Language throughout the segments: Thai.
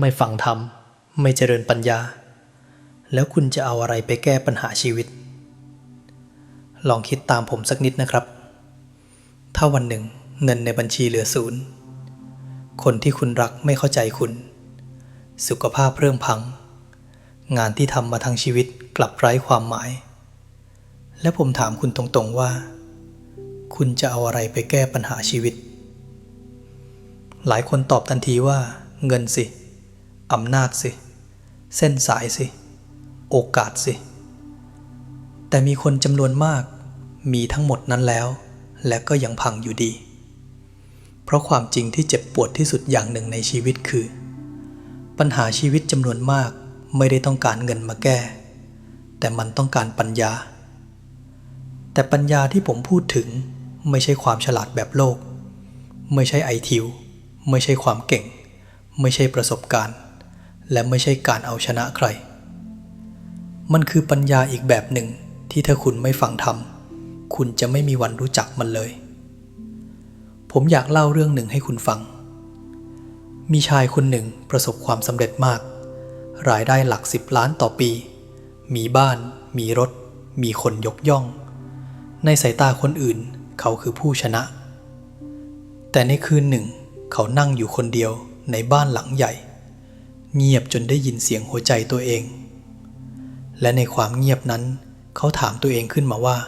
ไม่ฟังธรรม ไม่เจริญปัญญา แล้วคุณจะเอาอะไรไปแก้ปัญหาชีวิต ลองคิดตามผมสักนิดนะครับ ถ้าวันหนึ่งเงินในบัญชีเหลือศูนย์ คนที่คุณรักไม่เข้าใจคุณ สุขภาพเริ่มพัง งานที่ทำมาทั้งชีวิตกลับไร้ความหมาย และผมถามคุณตรงๆว่า คุณจะเอาอะไรไปแก้ปัญหาชีวิต หลายคนตอบทันทีว่าเงินสิ อำนาจสิ เส้นสายสิ โอกาสสิ แต่มีคนจำนวนมากมีทั้งหมดนั้นแล้ว และก็ยังพังอยู่ดี เพราะความจริงที่เจ็บปวดที่สุดอย่างหนึ่งในชีวิตคือ ปัญหาชีวิตจำนวนมากไม่ได้ต้องการเงินมาแก้ แต่มันต้องการปัญญา แต่ปัญญาที่ผมพูดถึงไม่ใช่ความฉลาดแบบโลก ไม่ใช่ไอทิว ไม่ใช่ความเก่ง ไม่ใช่ประสบการณ์ และไม่ใช่การเอาชนะใคร มันคือปัญญาอีกแบบหนึ่งที่ถ้าคุณไม่ฟังธรรม คุณจะไม่มีวันรู้จักมันเลย ผมอยากเล่าเรื่องหนึ่งให้คุณฟัง มีชายคนหนึ่งประสบความสำเร็จมาก รายได้หลักสิบล้านต่อปี มีบ้าน มีรถ มีคนยกย่อง ในสายตาคนอื่น เขาคือผู้ชนะ แต่ในคืนหนึ่ง เขานั่งอยู่คนเดียวในบ้านหลังใหญ่ เงียบจนได้ยินเสียงหัวใจตัวเอง และในความเงียบนั้น เขาถามตัวเองขึ้นมาว่า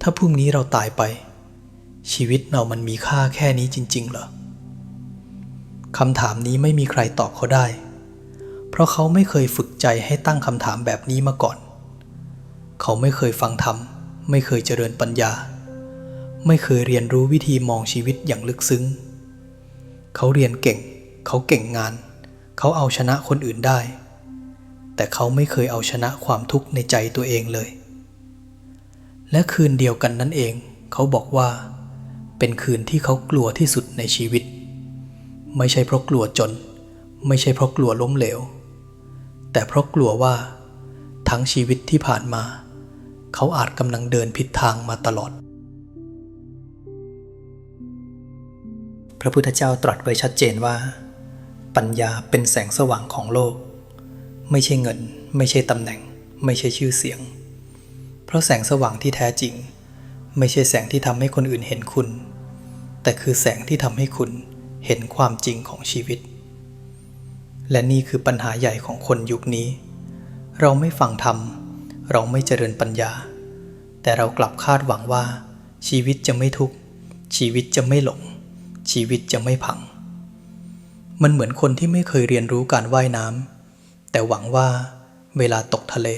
ถ้าพรุ่งนี้เราตายไป ชีวิตเรามันมีค่าแค่นี้จริง ๆ เหรอคำถามนี้ไม่มีใครตอบเขาได้ เพราะเขาไม่เคยฝึกใจให้ตั้งคำถามแบบนี้มาก่อน เขาไม่เคยฟังธรรม ไม่เคยเจริญปัญญา ไม่เคยเรียนรู้วิธีมองชีวิตอย่างลึกซึ้ง เขาเรียนเก่ง เขาเก่งงาน เขาเอาชนะคนอื่นได้ แต่เขาไม่เคยเอาชนะความทุกข์ในใจตัวเองเลย และคืนเดียวกันนั่นเอง เขาบอกว่า เป็นคืนที่เขากลัวที่สุดในชีวิต ไม่ใช่เพราะกลัวจน ไม่ใช่เพราะกลัวล้มเหลว แต่เพราะกลัวว่า ทั้งชีวิตที่ผ่านมา เขาอาจกำลังเดินผิดทางมาตลอดพระพุทธเจ้าตรัสไว้ชัดเจนว่า ปัญญาเป็นแสงสว่างของโลก ไม่ใช่เงิน ไม่ใช่ตำแหน่ง ไม่ใช่ชื่อเสียง เพราะแสงสว่างที่แท้จริง ไม่ใช่แสงที่ทำให้คนอื่นเห็นคุณ แต่คือแสงที่ทำให้คุณเห็นความจริงของชีวิต และนี่คือปัญหาใหญ่ของคนยุคนี้ เราไม่ฟังธรรม เราไม่เจริญปัญญา แต่เรากลับคาดหวังว่า ชีวิตจะไม่ทุกข์ชีวิตจะไม่หลง ชีวิตจะไม่พัง มันเหมือนคนที่ไม่เคยเรียนรู้การว่ายน้ำแต่หวังว่าเวลาตกทะเล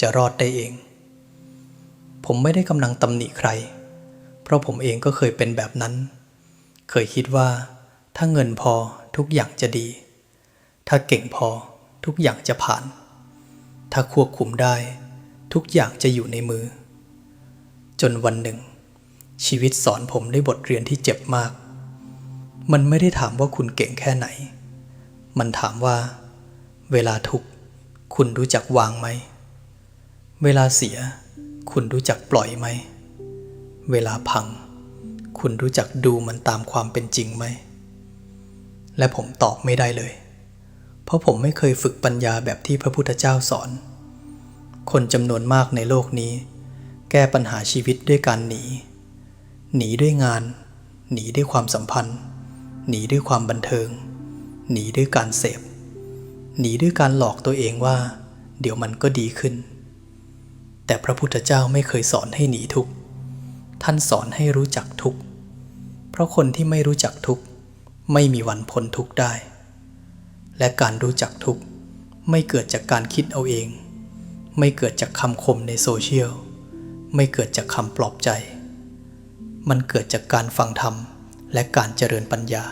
จะรอดได้เอง ผมไม่ได้กำลังตำหนิใคร เพราะผมเองก็เคยเป็นแบบนั้น เคยคิดว่า ถ้าเงินพอทุกอย่างจะดี ถ้าเก่งพอทุกอย่างจะผ่าน ถ้าควบคุมได้ ทุกอย่างจะอยู่ในมือ จนวันหนึ่ง ชีวิตสอนผมได้บทเรียนที่เจ็บมาก มันไม่ได้ถามว่าคุณเก่งแค่ไหน มันถามว่า เวลาทุกข์คุณรู้จักวางไหม เวลาเสีย คุณรู้จักปล่อยไหม เวลาพัง คุณรู้จักดูมันตามความเป็นจริงไหม และผมตอบไม่ได้เลย เพราะผมไม่เคยฝึกปัญญาแบบที่พระพุทธเจ้าสอน คนจำนวนมากในโลกนี้ แก้ปัญหาชีวิตด้วยการหนี หนีด้วยงาน หนีด้วยความสัมพันธ์ หนีด้วยความบันเทิง หนีด้วยการเสพ หนีด้วยการหลอกตัวเองว่า เดี๋ยวมันก็ดีขึ้น แต่พระพุทธเจ้าไม่เคยสอนให้หนีทุกข์ ท่านสอนให้รู้จักทุกข์ เพราะคนที่ไม่รู้จักทุกข์ไม่มีวันพ้นทุกข์ได้ และการรู้จักทุกข์ไม่เกิดจากการคิดเอาเอง ไม่เกิดจากคำคมในโซเชียล ไม่เกิดจากคำปลอบใจ มันเกิดจากการฟังธรรม และการเจริญปัญญา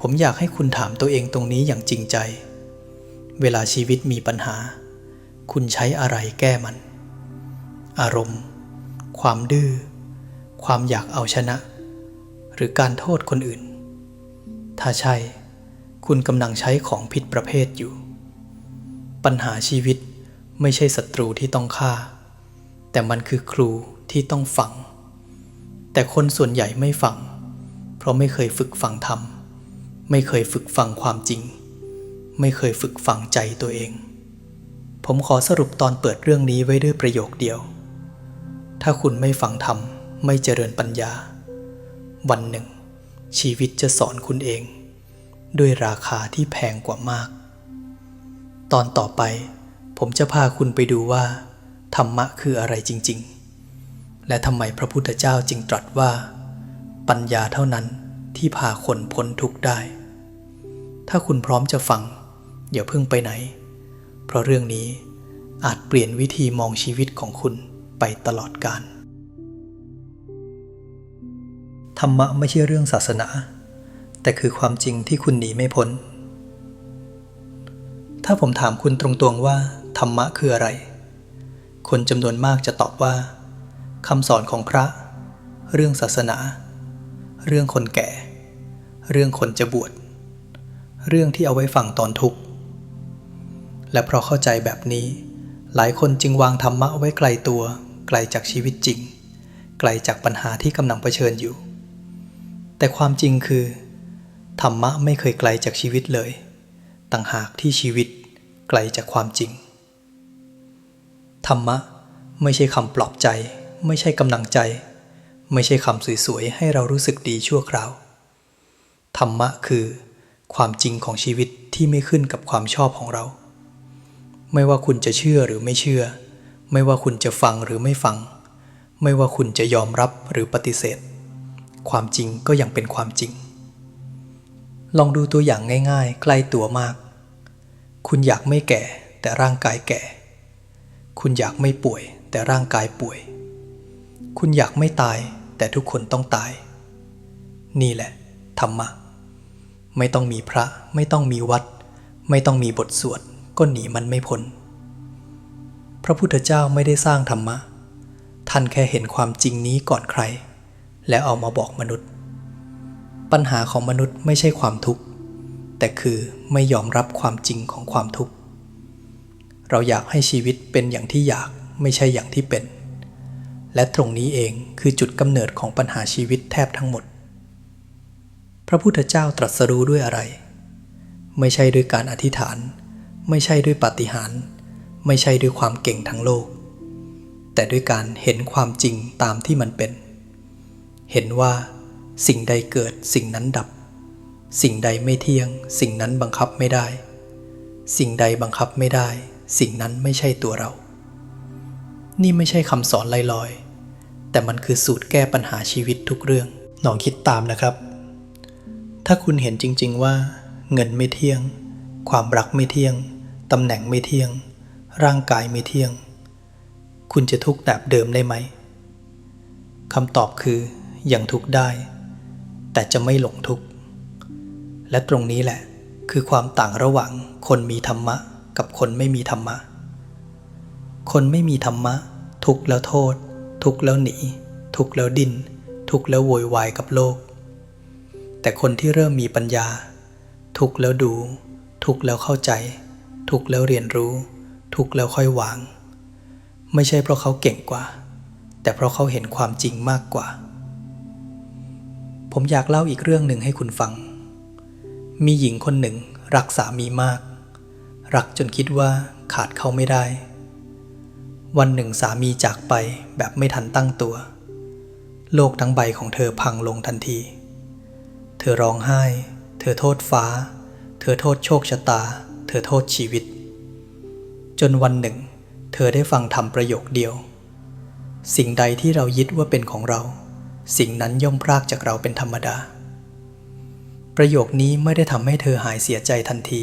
ผมอยากให้คุณถามตัวเองตรงนี้อย่างจริงใจ เวลาชีวิตมีปัญหา คุณใช้อะไรแก้มัน อารมณ์ ความดื้อ ความอยากเอาชนะ หรือการโทษคนอื่น ถ้าใช่ คุณกำลังใช้ของผิดประเภทอยู่ ปัญหาชีวิตไม่ใช่ศัตรูที่ต้องฆ่า แต่มันคือครูที่ต้องฟัง แต่คนส่วนใหญ่ไม่ฟัง เพราะไม่เคยฝึกฟังธรรม ไม่เคยฝึกฟังความจริง ไม่เคยฝึกฟังใจตัวเอง ผมขอสรุปตอนเปิดเรื่องนี้ไว้ด้วยประโยคเดียว ถ้าคุณไม่ฟังธรรม ไม่เจริญปัญญา วันหนึ่ง ชีวิตจะสอนคุณเอง ด้วยราคาที่แพงกว่ามาก ตอนต่อไป ผมจะพาคุณไปดูว่า ธรรมะคืออะไรจริง ๆ และทำไมพระพุทธเจ้าจึงตรัสว่า ปัญญาเท่านั้นที่พาคนพ้นทุกข์ได้ ถ้าคุณพร้อมจะฟัง อย่าเพิ่งไปไหน เพราะเรื่องนี้อาจเปลี่ยนวิธีมองชีวิตของคุณไปตลอดกาล ธรรมะไม่ใช่เรื่องศาสนา แต่คือความจริงที่คุณหนีไม่พ้น ถ้าผมถามคุณตรงๆว่า ธรรมะคืออะไร คนจำนวนมากจะตอบว่าคำสอนของพระ เรื่องศาสนา เรื่องคนแก่ เรื่องคนจะบวช เรื่องที่เอาไว้ฟังตอนทุกข์ และเพราะเข้าใจแบบนี้ หลายคนจึงวางธรรมะไว้ไกลตัว ไกลจากชีวิตจริง ไกลจากปัญหาที่กำลังเผชิญอยู่ แต่ความจริงคือ ธรรมะไม่เคยไกลจากชีวิตเลย ต่างหากที่ชีวิตไกลจากความจริง ธรรมะไม่ใช่คำปลอบใจ ไม่ใช่กำลังใจ ไม่ใช่คำสวยๆ ให้เรารู้สึกดีชั่วคราว ธรรมะคือ ความจริงของชีวิตที่ไม่ขึ้นกับความชอบของเรา ไม่ว่าคุณจะเชื่อหรือไม่เชื่อ ไม่ว่าคุณจะฟังหรือไม่ฟัง ไม่ว่าคุณจะยอมรับหรือปฏิเสธ ความจริงก็ยังเป็นความจริง ลองดูตัวอย่างง่ายๆ ใกล้ตัวมาก คุณอยากไม่แก่แต่ร่างกายแก่ คุณอยากไม่ป่วยแต่ร่างกายป่วย คุณอยากไม่ตาย แต่ทุกคนต้องตาย นี่แหละ ธรรมะ ไม่ต้องมีพระ ไม่ต้องมีวัด ไม่ต้องมีบทสวด ก็หนีมันไม่พ้น พระพุทธเจ้าไม่ได้สร้างธรรมะ ท่านแค่เห็นความจริงนี้ก่อนใคร แล้วเอามาบอกมนุษย์ ปัญหาของมนุษย์ไม่ใช่ความทุกข์ แต่คือไม่ยอมรับความจริงของความทุกข์ เราอยากให้ชีวิตเป็นอย่างที่อยากไม่ใช่อย่างที่เป็น และตรงนี้เองคือจุดกำเนิดของปัญหาชีวิตแทบทั้งหมด พระพุทธเจ้าตรัสรู้ด้วยอะไร ไม่ใช่ด้วยการอธิษฐาน ไม่ใช่ด้วยปาฏิหาริย์ไม่ใช่ด้วยความเก่งทั้งโลก แต่ด้วยการเห็นความจริงตามที่มันเป็น เห็นว่า สิ่งใดเกิดสิ่งนั้นดับ สิ่งใดไม่เที่ยง สิ่งนั้นบังคับไม่ได้ สิ่งใดบังคับไม่ได้ สิ่งนั้นไม่ใช่ตัวเรา นี่ไม่ใช่คำสอนลอยๆ แต่มันคือสูตรแก้ปัญหาชีวิตทุกเรื่อง ลองคิดตามนะครับ ถ้าคุณเห็นจริงๆว่า เงินไม่เที่ยง ความรักไม่เที่ยง ตำแหน่งไม่เที่ยง ร่างกายไม่เที่ยง คุณจะทุกข์แบบเดิมได้ไหมคำตอบคือยังทุกข์ได้ แต่จะไม่หลงทุกข์ และตรงนี้แหละคือความต่างระหว่างคนมีธรรมะ กับคนไม่มีธรรมะ คนไม่มีธรรมะ ทุกแล้วโทษ ทุกแล้วหนี ทุกแล้วดิน ทุกแล้วโวยวายกับโลก แต่คนที่เริ่มมีปัญญา ทุกแล้วดู ทุกแล้วเข้าใจ ทุกแล้วเรียนรู้ ทุกแล้วค่อยวาง ไม่ใช่เพราะเขาเก่งกว่า แต่เพราะเขาเห็นความจริงมากกว่า ผมอยากเล่าอีกเรื่องหนึ่งให้คุณฟัง มีหญิงคนหนึ่งรักสามีมาก รักจนคิดว่าขาดเขาไม่ได้ วันหนึ่งสามีจากไปแบบไม่ทันตั้งตัว โลกทั้งใบของเธอพังลงทันที เธอร้องไห้ เธอโทษฟ้า เธอโทษโชคชะตา เธอโทษชีวิต จนวันหนึ่ง เธอได้ฟังธรรมประโยคเดียว สิ่งใดที่เรายึดว่าเป็นของเรา สิ่งนั้นย่อมพรากจากเราเป็นธรรมดา ประโยคนี้ไม่ได้ทำให้เธอหายเสียใจทันที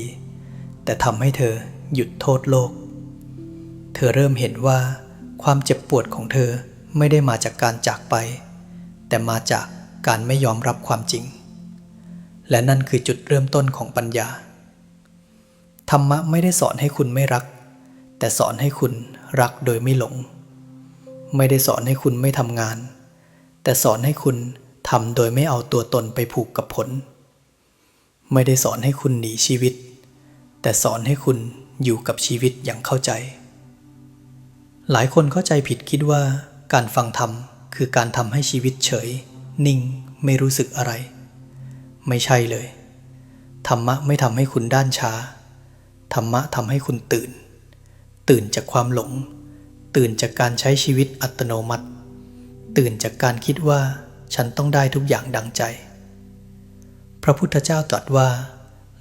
แต่ทำให้เธอหยุดโทษโลก เธอเริ่มเห็นว่าความเจ็บปวดของเธอไม่ได้มาจากการจากไป แต่มาจากการไม่ยอมรับความจริง และนั่นคือจุดเริ่มต้นของปัญญา ธรรมะไม่ได้สอนให้คุณไม่รัก แต่สอนให้คุณรักโดยไม่หลง ไม่ได้สอนให้คุณไม่ทำงาน แต่สอนให้คุณทำโดยไม่เอาตัวตนไปผูกกับผล ไม่ได้สอนให้คุณหนีชีวิต แต่สอนให้คุณอยู่กับชีวิตอย่างเข้าใจ หลายคนเข้าใจผิดคิดว่า การฟังธรรมคือการทำให้ชีวิตเฉย นิ่งไม่รู้สึกอะไร ไม่ใช่เลย ธรรมะไม่ทำให้คุณด้านช้า ธรรมะทำให้คุณตื่น ตื่นจากความหลง ตื่นจากการใช้ชีวิตอัตโนมัติ ตื่นจากการคิดว่าฉันต้องได้ทุกอย่างดังใจ พระพุทธเจ้าตรัสว่า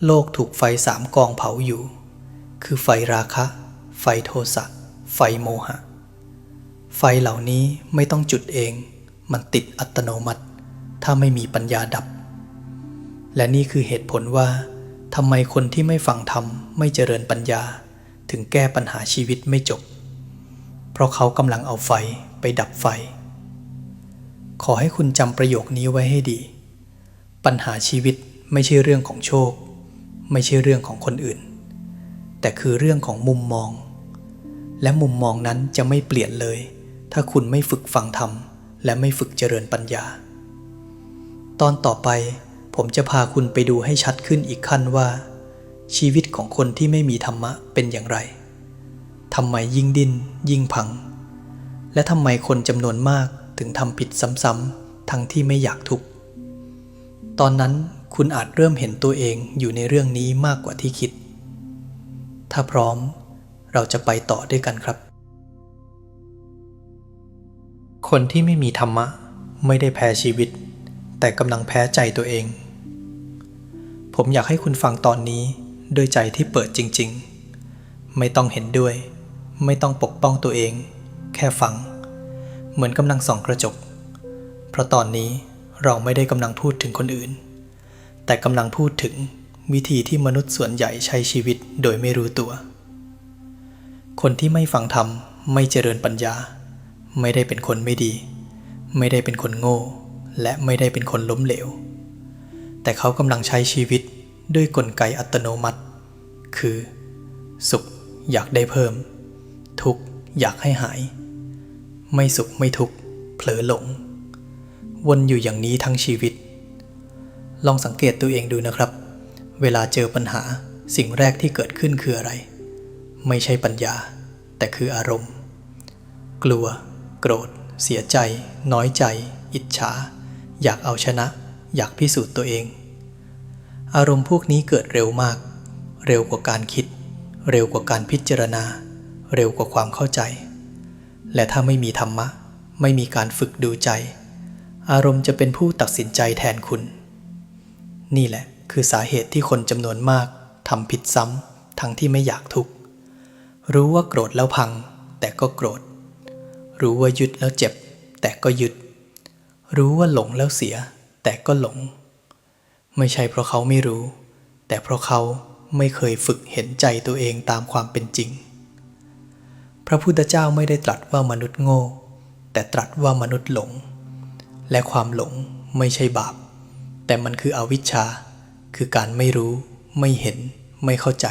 โลกถูกไฟสามกองเผาอยู่ คือไฟราคะ ไฟโทสะ ไฟโมหะ ไฟเหล่านี้ไม่ต้องจุดเอง มันติดอัตโนมัติ ถ้าไม่มีปัญญาดับ และนี่คือเหตุผลว่าทำไมคนที่ไม่ฟังธรรมไม่เจริญปัญญา ถึงแก้ปัญหาชีวิตไม่จบ เพราะเขากำลังเอาไฟไปดับไฟ ขอให้คุณจำประโยคนี้ไว้ให้ดี ปัญหาชีวิตไม่ใช่เรื่องของโชค ไม่ใช่เรื่องของคนอื่น แต่คือเรื่องของมุมมอง และมุมมองนั้นจะไม่เปลี่ยนเลย ถ้าคุณไม่ฝึกฟังธรรม และไม่ฝึกเจริญปัญญา ตอนต่อไปผมจะพาคุณไปดูให้ชัดขึ้นอีกขั้นว่า ชีวิตของคนที่ไม่มีธรรมะเป็นอย่างไรทำไมยิ่งดิ้นยิ่งพัง และทำไมคนจำนวนมากถึงทำผิดซ้ำๆทั้งที่ไม่อยากทุกข์ตอนนั้นคุณอาจเริ่มเห็นตัวเองอยู่ในเรื่องนี้มากกว่าที่คิด ถ้าพร้อม เราจะไปต่อด้วยกันครับ คนที่ไม่มีธรรมะไม่ได้แพ้ชีวิต แต่กำลังแพ้ใจตัวเอง ผมอยากให้คุณฟังตอนนี้ด้วยใจที่เปิดจริง ๆ ไม่ต้องเห็นด้วย ไม่ต้องปกป้องตัวเอง แค่ฟัง เหมือนกำลังส่องกระจก เพราะตอนนี้เราไม่ได้กำลังพูดถึงคนอื่น แต่กำลังพูดถึงวิธีที่มนุษย์ส่วนใหญ่ใช้ชีวิตโดยไม่รู้ตัว คนที่ไม่ฟังธรรมไม่เจริญปัญญา ไม่ได้เป็นคนไม่ดี ไม่ได้เป็นคนโง่ และไม่ได้เป็นคนล้มเหลว แต่เขากำลังใช้ชีวิตด้วยกลไกอัตโนมัติ คือ สุขอยากได้เพิ่ม ทุกข์อยากให้หาย ไม่สุขไม่ทุกข์เผลอหลง วนอยู่อย่างนี้ทั้งชีวิต ลองสังเกตตัวเองดูนะครับ เวลาเจอปัญหาสิ่งแรกที่เกิดขึ้นคืออะไร ไม่ใช่ปัญญา แต่คืออารมณ์ กลัว โกรธ เสียใจ น้อยใจ อิจฉา อยากเอาชนะ อยากพิสูจน์ตัวเอง อารมณ์พวกนี้เกิดเร็วมาก เร็วกว่าการคิด เร็วกว่าการพิจารณา เร็วกว่าความเข้าใจ และถ้าไม่มีธรรมะ ไม่มีการฝึกดูใจ อารมณ์จะเป็นผู้ตัดสินใจแทนคุณ นี่แหละคือสาเหตุที่คนจำนวนมากทำผิดซ้ำทั้งที่ไม่อยากทุกข์ รู้ว่าโกรธแล้วพัง แต่ก็โกรธ รู้ว่ายึดแล้วเจ็บ แต่ก็ยึด รู้ว่าหลงแล้วเสีย แต่ก็หลง ไม่ใช่เพราะเขาไม่รู้ แต่เพราะเขาไม่เคยฝึกเห็นใจตัวเองตามความเป็นจริง พระพุทธเจ้าไม่ได้ตรัสว่ามนุษย์โง่ แต่ตรัสว่ามนุษย์หลง และความหลงไม่ใช่บาป แต่มันคืออวิชชา คือการไม่รู้ ไม่เห็น ไม่เข้าใจ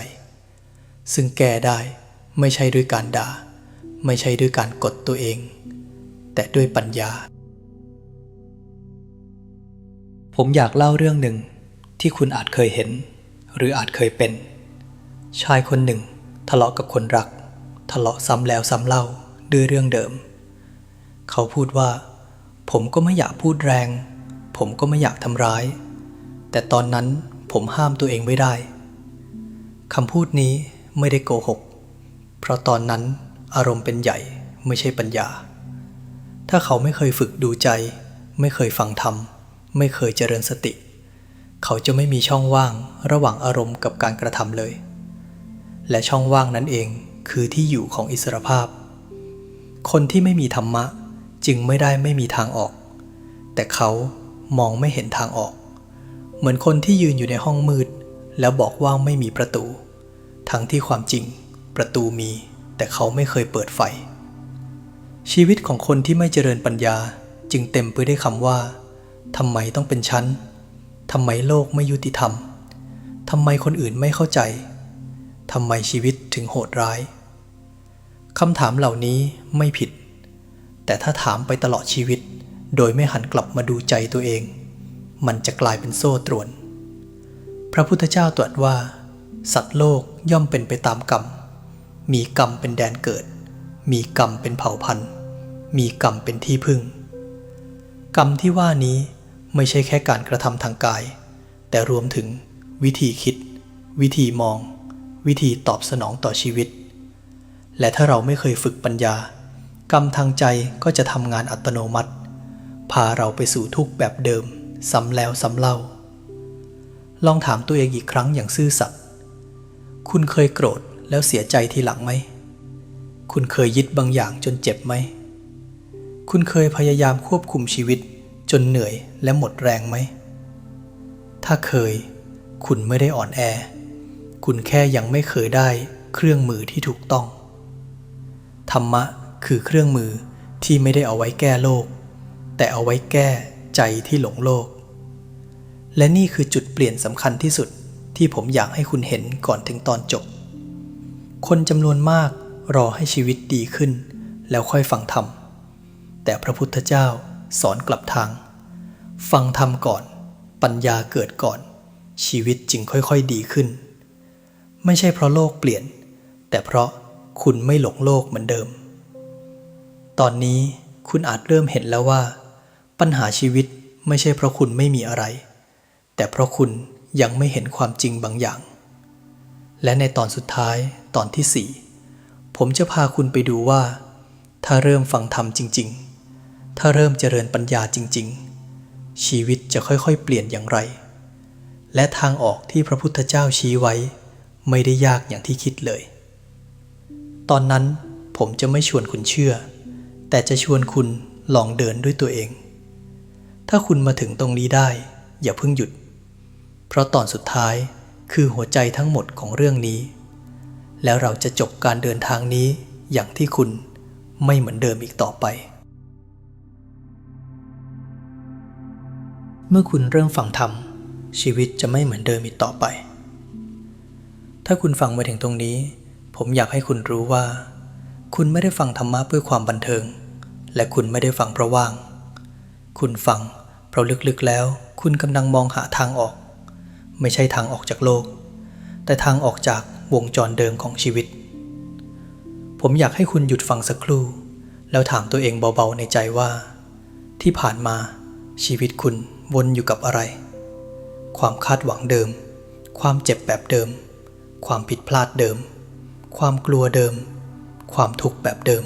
ซึ่งแก้ได้ ไม่ใช่ด้วยการด่า ไม่ใช่ด้วยการกดตัวเอง แต่ด้วยปัญญา ผมอยากเล่าเรื่องหนึ่งที่คุณอาจเคยเห็น หรืออาจเคยเป็น ชายคนหนึ่ง ทะเลาะกับคนรัก ทะเลาะซ้ำแล้วซ้ำเล่าด้วยเรื่องเดิม เขาพูดว่า ผมก็ไม่อยากพูดแรง ผมก็ไม่อยากทำร้าย แต่ตอนนั้นผมห้ามตัวเองไม่ได้คำพูดนี้ไม่ได้โกหก เพราะตอนนั้นอารมณ์เป็นใหญ่ไม่ใช่ปัญญา ถ้าเขาไม่เคยฝึกดูใจ ไม่เคยฟังธรรม ไม่เคยเจริญสติ เขาจะไม่มีช่องว่างระหว่างอารมณ์กับการกระทำเลย และช่องว่างนั้นเองคือที่อยู่ของอิสรภาพ คนที่ไม่มีธรรมะจึงไม่ได้ไม่มีทางออก แต่เขามองไม่เห็นทางออก เหมือนคนที่ยืนอยู่ในห้องมืด แล้วบอกว่าไม่มีประตู ทั้งที่ความจริง ประตูมี แต่เขาไม่เคยเปิดไฟ ชีวิตของคนที่ไม่เจริญปัญญาจึงเต็มไปด้วยคำว่าทำไมต้องเป็นฉันทำไมโลกไม่ยุติธรรมทำไมคนอื่นไม่เข้าใจทำไมชีวิตถึงโหดร้ายคำถามเหล่านี้ไม่ผิด แต่ถ้าถามไปตลอดชีวิต โดยไม่หันกลับมาดูใจตัวเอง มันจะกลายเป็นโซ่ตรวน พระพุทธเจ้าตรัสว่า สัตว์โลกย่อมเป็นไปตามกรรม มีกรรมเป็นแดนเกิด มีกรรมเป็นเผ่าพันธุ์ มีกรรมเป็นที่พึ่ง กรรมที่ว่านี้ไม่ใช่แค่การกระทำทางกาย แต่รวมถึง วิธีคิด วิธีมอง วิธีตอบสนองต่อชีวิต และถ้าเราไม่เคยฝึกปัญญา กรรมทางใจก็จะทำงานอัตโนมัติ พาเราไปสู่ทุกข์แบบเดิมซ้ำแล้วซ้ำเล่า ลองถามตัวเองอีกครั้งอย่างซื่อสัตย์คุณเคยโกรธ แล้วเสียใจทีหลังไหม คุณเคยยึดบางอย่างจนเจ็บไหม คุณเคยพยายามควบคุมชีวิตจนเหนื่อยและหมดแรงไหม ถ้าเคย คุณไม่ได้อ่อนแอ คุณแค่ยังไม่เคยได้เครื่องมือที่ถูกต้อง ธรรมะคือเครื่องมือที่ไม่ได้เอาไว้แก้โลก แต่เอาไว้แก้ใจที่หลงโลก และนี่คือจุดเปลี่ยนสำคัญที่สุดที่ผมอยากให้คุณเห็นก่อนถึงตอนจบ คนจำนวนมากรอให้ชีวิตดีขึ้น แล้วค่อยฟังธรรม แต่พระพุทธเจ้าสอนกลับทาง ฟังธรรมก่อน ปัญญาเกิดก่อน ชีวิตจึงค่อยๆดีขึ้น ไม่ใช่เพราะโลกเปลี่ยน แต่เพราะคุณไม่หลงโลกเหมือนเดิม ตอนนี้คุณอาจเริ่มเห็นแล้วว่า ปัญหาชีวิตไม่ใช่เพราะคุณไม่มีอะไร แต่เพราะคุณยังไม่เห็นความจริงบางอย่าง และในตอนสุดท้ายตอนที่สี่ผมจะพาคุณไปดูว่า ถ้าเริ่มฟังธรรมจริง ๆ ถ้าเริ่มเจริญปัญญาจริง ๆ ชีวิตจะค่อยๆ เปลี่ยนอย่างไร และทางออกที่พระพุทธเจ้าชี้ไว้ ไม่ได้ยากอย่างที่คิดเลย ตอนนั้นผมจะไม่ชวนคุณเชื่อ แต่จะชวนคุณลองเดินด้วยตัวเอง ถ้าคุณมาถึงตรงนี้ได้ อย่าเพิ่งหยุด เพราะตอนสุดท้าย คือหัวใจทั้งหมดของเรื่องนี้ แล้วเราจะจบการเดินทางนี้อย่างที่คุณไม่เหมือนเดิมอีกต่อไป เมื่อคุณเริ่มฟังธรรม ชีวิตจะไม่เหมือนเดิมอีกต่อไป ถ้าคุณฟังมาถึงตรงนี้ ผมอยากให้คุณรู้ว่า คุณไม่ได้ฟังธรรมะเพื่อความบันเทิง และคุณไม่ได้ฟังเพราะว่าง คุณฟังเพราะลึกๆแล้ว คุณกำลังมองหาทางออก ไม่ใช่ทางออกจากโลก แต่ทางออกจากวงจรเดิมของชีวิต ผมอยากให้คุณหยุดฟังสักครู่ แล้วถามตัวเองเบาๆในใจว่า ที่ผ่านมาชีวิตคุณวนอยู่กับอะไร ความคาดหวังเดิม ความเจ็บแบบเดิม ความผิดพลาดเดิม ความกลัวเดิม ความทุกข์แบบเดิม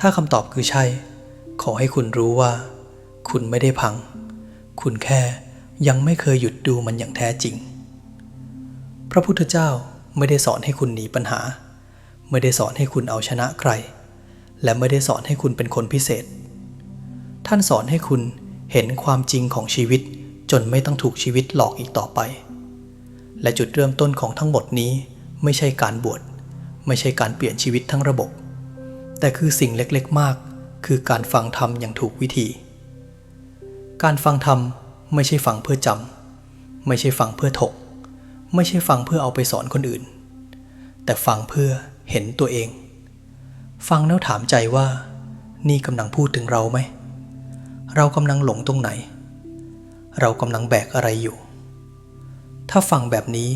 ถ้าคำตอบคือใช่ ขอให้คุณรู้ว่า คุณไม่ได้พัง คุณแค่ ยังไม่เคยหยุดดูมันอย่างแท้จริง พระพุทธเจ้าไม่ได้สอนให้คุณหนีปัญหา ไม่ได้สอนให้คุณเอาชนะใคร และไม่ได้สอนให้คุณเป็นคนพิเศษ ท่านสอนให้คุณเห็นความจริงของชีวิตจนไม่ต้องถูกชีวิตหลอกอีกต่อไป และจุดเริ่มต้นของทั้งหมดนี้ไม่ใช่การบวช ไม่ใช่การเปลี่ยนชีวิตทั้งระบบ แต่คือสิ่งเล็กๆมาก คือการฟังธรรมอย่างถูกวิธี การฟังธรรม ไม่ใช่ฟังเพื่อจำไม่ใช่ฟังเพื่อถก ไม่ใช่ฟังเพื่อเอาไปสอนคนอื่น แต่ฟังเพื่อเห็นตัวเอง ฟังแล้วถามใจว่า นี่กำลังพูดถึงเราไหม เรากำลังหลงตรงไหน เรากำลังแบกอะไรอยู่ ถ้าฟังแบบนี้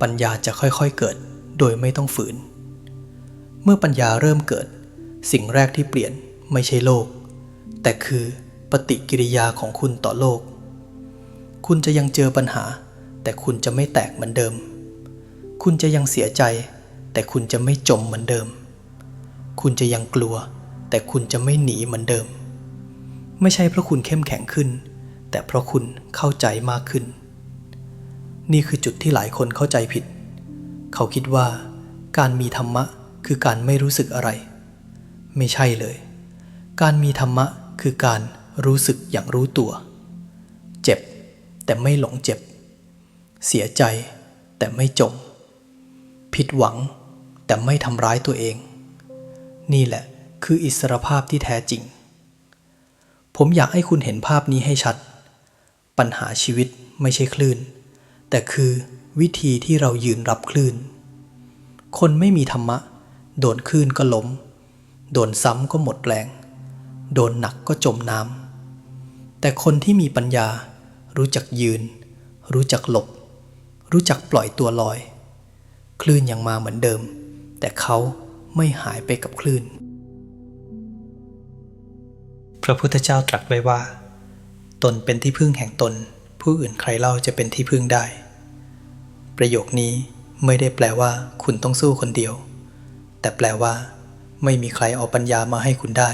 ปัญญาจะค่อยๆเกิดโดยไม่ต้องฝืน เมื่อปัญญาเริ่มเกิด สิ่งแรกที่เปลี่ยนไม่ใช่โลก แต่คือปฏิกิริยาของคุณต่อโลก คุณจะยังเจอปัญหา แต่คุณจะไม่แตกเหมือนเดิม คุณจะยังเสียใจ แต่คุณจะไม่จมเหมือนเดิม คุณจะยังกลัว แต่คุณจะไม่หนีเหมือนเดิม ไม่ใช่เพราะคุณเข้มแข็งขึ้น แต่เพราะคุณเข้าใจมากขึ้น นี่คือจุดที่หลายคนเข้าใจผิด เขาคิดว่า การมีธรรมะคือการไม่รู้สึกอะไร ไม่ใช่เลย การมีธรรมะคือการรู้สึกอย่างรู้ตัว เจ็บ แต่ไม่หลงเจ็บ เสียใจแต่ไม่จม ผิดหวังแต่ไม่ทำร้ายตัวเอง นี่แหละคืออิสรภาพที่แท้จริง ผมอยากให้คุณเห็นภาพนี้ให้ชัด ปัญหาชีวิตไม่ใช่คลื่น แต่คือวิธีที่เรายืนรับคลื่น คนไม่มีธรรมะ โดนคลื่นก็ล้ม โดนซ้ำก็หมดแรง โดนหนักก็จมน้ำแต่คนที่มีปัญญา รู้จักยืน รู้จักหลบ รู้จักปล่อยตัวลอย คลื่นยังมาเหมือนเดิม แต่เขาไม่หายไปกับคลื่น พระพุทธเจ้าตรัสไว้ว่า ตนเป็นที่พึ่งแห่งตน ผู้อื่นใครเล่าจะเป็นที่พึ่งได้ ประโยคนี้ไม่ได้แปลว่าคุณต้องสู้คนเดียว แต่แปลว่า ไม่มีใครเอาปัญญามาให้คุณได้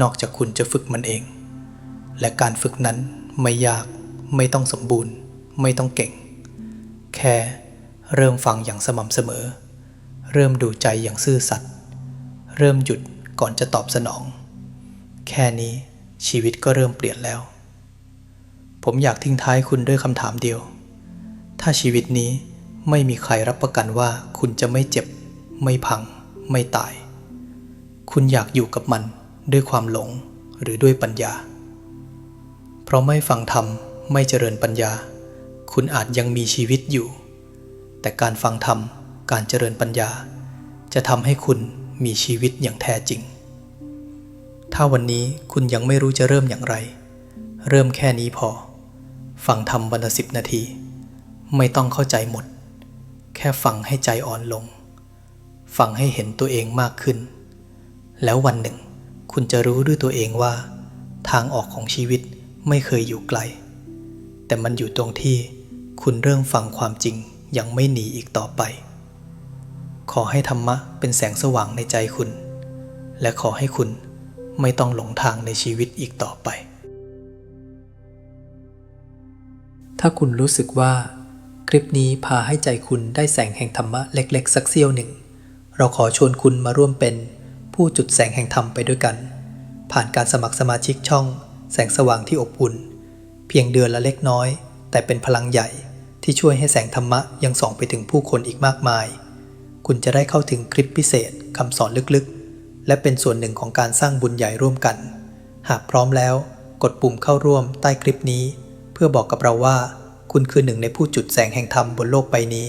นอกจากคุณจะฝึกมันเอง และการฝึกนั้นไม่ยาก ไม่ต้องสมบูรณ์ ไม่ต้องเก่ง แค่เริ่มฟังอย่างสม่ำเสมอ เริ่มดูใจอย่างซื่อสัตย์เริ่มหยุดก่อนจะตอบสนอง แค่นี้ชีวิตก็เริ่มเปลี่ยนแล้ว ผมอยากทิ้งท้ายคุณด้วยคำถามเดียว ถ้าชีวิตนี้ไม่มีใครรับประกันว่าคุณจะไม่เจ็บ ไม่พัง ไม่ตาย คุณอยากอยู่กับมันด้วยความหลงหรือด้วยปัญญา เพราะไม่ฟังธรรม ไม่เจริญปัญญา คุณอาจยังมีชีวิตอยู่ แต่การฟังธรรมการเจริญปัญญา จะทำให้คุณมีชีวิตอย่างแท้จริง ถ้าวันนี้คุณยังไม่รู้จะเริ่มอย่างไร เริ่มแค่นี้พอ ฟังธรรมวันละสิบนาที ไม่ต้องเข้าใจหมด แค่ฟังให้ใจอ่อนลง ฟังให้เห็นตัวเองมากขึ้น แล้ววันหนึ่ง คุณจะรู้ด้วยตัวเองว่า ทางออกของชีวิตไม่เคยอยู่ไกล แต่มันอยู่ตรงที่คุณเริ่มฟังความจริงย่างไม่หนีอีกต่อไป ขอให้ธรรมะเป็นแสงสว่างในใจคุณ และขอให้คุณไม่ต้องหลงทางในชีวิตอีกต่อไป ถ้าคุณรู้สึกว่า คลิปนี้พาให้ใจคุณได้แสงแห่งธรรมะเล็กๆ สักเสี้ยวหนึ่ง เราขอชวนคุณมาร่วมเป็นผู้จุดแสงแห่งธรรมไปด้วยกัน ผ่านการสมัครสมาชิกช่อง แสงสว่างที่อบอุ่น เพียงเดือนละเล็กน้อย แต่เป็นพลังใหญ่ที่ช่วยให้แสงธรรมะยังส่องไปถึงผู้คนอีกมากมาย คุณจะได้เข้าถึงคลิปพิเศษคำสอนลึกๆ และเป็นส่วนหนึ่งของการสร้างบุญใหญ่ร่วมกัน หากพร้อมแล้ว กดปุ่มเข้าร่วมใต้คลิปนี้ เพื่อบอกกับเราว่า คุณคือหนึ่งในผู้จุดแสงแห่งธรรมบนโลกใบนี้